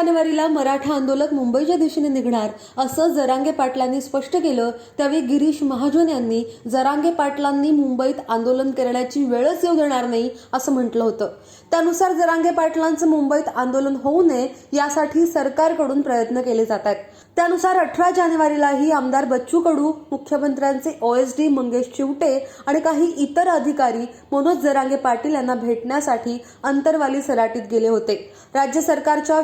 जानेवारीला मराठा आंदोलक मुंबईच्या दिशेने निघणार असं जरांगे पाटलांनी स्पष्ट केलं. त्यावेळी गिरीश महाजन यांनी जरांगे पाटलांनी मुंबईत आंदोलन करण्याची वेळच येऊ देणार नाही असं म्हटलं होतं. त्यानुसार जरांगे पाटलांचं मुंबईत आंदोलन होऊ नये यासाठी सरकारकडून प्रयत्न केले जात आहेत. त्यानुसार अठरा जानेवारीलाही आमदार बच्चू कडू मुख्यमंत्र्यांचे ओएसडी मंगेश चिवटे आणि काही इतर अधिकारी मनोज जरांगे पाटील यांना भेटण्यासाठी अंतरवाली सराटीत गेले होते. राज्य सरकारच्या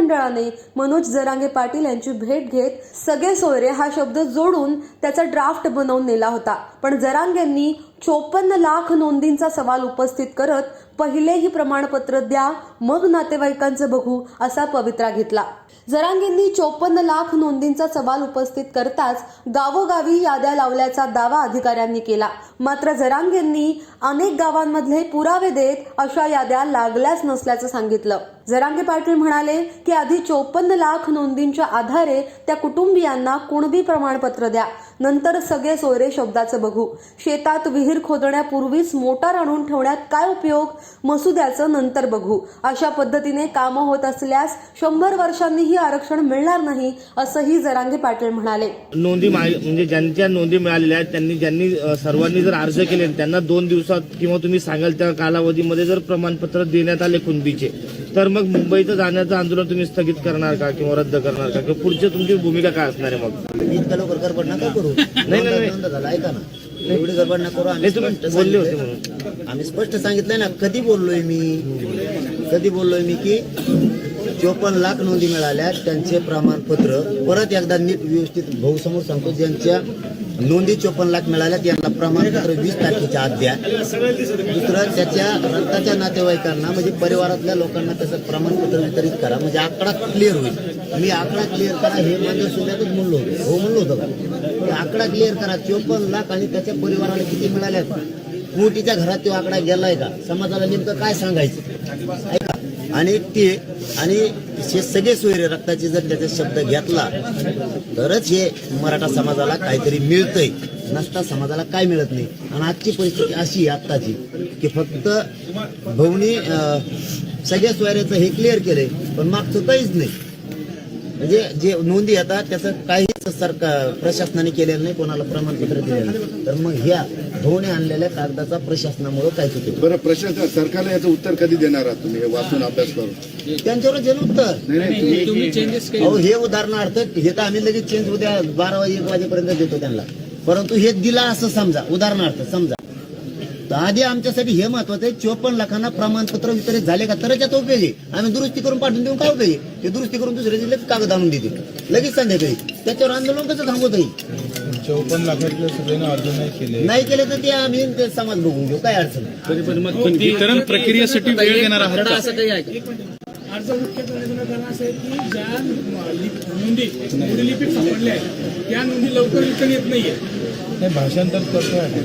मंडळाने मनोज जरांगे पाटील यांची भेट घेत सगळे सोयरे हा शब्द जोडून त्याचा ड्राफ्ट बनवून नेला होता. पण जरांगेंनी चोपन्न लाख नोंदींचा सवाल उपस्थित करत पहिले ही प्रमाणपत्र द्या मग नातेवाईकांचं बघू असा पवित्रा घेतला. जरांगेंनी चोपन्न लाख नोंदींचा सवाल उपस्थित करताच गावोगावी याद्या लावल्याचा दावा अधिकाऱ्यांनी केला. मात्र जरांगेंनी अनेक गावांमधले पुरावे देत अशा याद्या लागल्याच नसल्याचं सांगितलं. जरांगे पाटील म्हणाले की आधी चोपन्न लाख नोंदींच्या आधारे त्या कुटुंबियांना कुणबी प्रमाणपत्र द्या. नंतर सगळे सोयरे शब्दाचं बघू. शेतात विहीर खोदण्यापूर्वीच मोटार आणून ठेवण्यात काय उपयोग? मसुद्याचं नंतर बघू. अशा पद्धतीने कामं होत असल्यास शंभर वर्षांनीही आरक्षण मिळणार नाही असंही जरांगे पाटील म्हणाले. नोंदी मा- म्हणजे ज्यांच्या नोंदी मिळालेल्या आहेत त्यांनी ज्यांनी अ, सर्वांनी जर अर्ज केले त्यांना दोन दिवसात किंवा तुम्ही सांगाल त्या कालावधीमध्ये जर प्रमाणपत्र देण्यात आले कुणबीचे तर मग मुंबईत जाण्याचं आंदोलन तुम्ही स्थगित करणार का किंवा रद्द करणार का? किंवा पुढची तुमची भूमिका काय असणार आहे मग? इतका लवकर गडबड नका करू. नाही, नाही. दोनदा झाला ऐका ना. एवढी गडबड नका करू. आम्ही नाही, तुम्ही स्पष्ट बोलले होते सांगितलंय. आम्ही स्पष्ट सांगितलंय ना कधी बोललोय मी? कधी बोललोय मी की चोपन्न लाख नोंदी मिळाल्या त्यांचे प्रमाणपत्र परत एकदा नीट व्यवस्थित भाऊ समोर सांगतो ज्यांच्या नोंदी चोपन्न लाख मिळाल्या त्यांना प्रमाणपत्र वीस तारखेच्या आत द्या. दुसरं त्याच्या रक्ताच्या नातेवाईकांना म्हणजे परिवारातल्या लोकांना त्याचं प्रमाणपत्र वितरित करा म्हणजे आकडा क्लिअर होईल. मी आकडा क्लिअर करा हे माझ्या सुद्धाच म्हणलो होतो हो म्हणलो होतो. का? आकडा क्लिअर करा चोपन्न लाख आणि त्याच्या परिवाराला किती मिळाल्या मोठीच्या घरात तो आकडा गेलाय का? समाजाला नेमकं काय सांगायचं? ऐका. आणि ते आणि हे सगळे सोयरे रक्ताचे जर त्याचा शब्द घेतला तरच हे मराठा समाजाला काहीतरी मिळतंय. नसता समाजाला काय मिळत नाही. आणि आजची परिस्थिती अशी आहे आत्ताची की फक्त भवनी सगळ्या सोयऱ्याचं हे क्लिअर केलंय पण मागचं काहीच नाही. म्हणजे जे नोंदी येतात त्याचं काहीच सरकार प्रशासनाने केलेलं नाही कोणाला प्रमाणपत्र दिलेलं नाही. तर मग ह्या भवने आणलेल्या कागदाचा प्रशासनामुळे काय चुकी? बरं प्रशासन सरकारला याचं उत्तर कधी देणार आहात तुम्ही? हे वाचून अभ्यास करून. त्यांच्यावर जेल उत्तर नाही नाही तुम्ही अहो हे उदाहरणार्थ हे तर आम्ही लगेच चेंज उद्या बारा वाजे एक वाजेपर्यंत देतो त्यांना. परंतु हे दिला असं समजा उदाहरणार्थ समजा. तर आधी आमच्यासाठी हे महत्वाचं आहे चोपन्न लाखांना प्रमाणपत्र वितरित झाले का तरच याचा उपयोग आहे. आम्ही दुरुस्ती करून पाठवून देऊन काय उपयोग आहे? ते दुरुस्ती करून दुसऱ्या जिल्ह्यात कागद आणून देतील. लगेच संध्याकाळी. त्याच्यावर आंदोलन कसं थांबवता येईल? चौपन्न लाखातले सगळ्यांना अर्ज नाही केले. नाही केले तर ते आम्ही ते समाज बघून घेऊ. काय अडचण. पण वितरण प्रक्रियेसाठी वेळ घेणार आहात? का? अर्ज मुख्यत्वे निवेदन असं आहे की ज्या लिप- नोंदी लिपिक सापडल्या आहेत त्या नोंदी लवकर रिटर्न येत नाहीये. नाही भाषांतर करतोय आम्ही.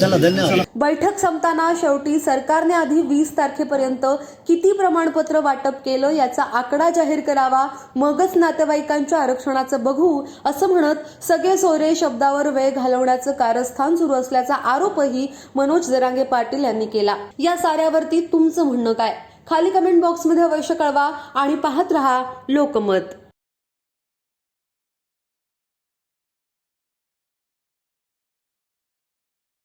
चला धन्यवाद. बैठक संपताना शेवटी सरकारने आधी वीस तारखेपर्यंत किती प्रमाणपत्र वाटप केलं याचा आकडा जाहीर करावा मगच नातेवाईकांच्या आरक्षणाचं बघू असं म्हणत सगळे सोयरे शब्दावर वेळ घालवण्याचं कारस्थान सुरू असल्याचा आरोपही मनोज जरांगे पाटील यांनी केला. या साऱ्यावरती तुमचं म्हणणं काय? खाली कमेंट बॉक्समध्ये अवश्य कळवा आणि पाहत रहा लोकमत.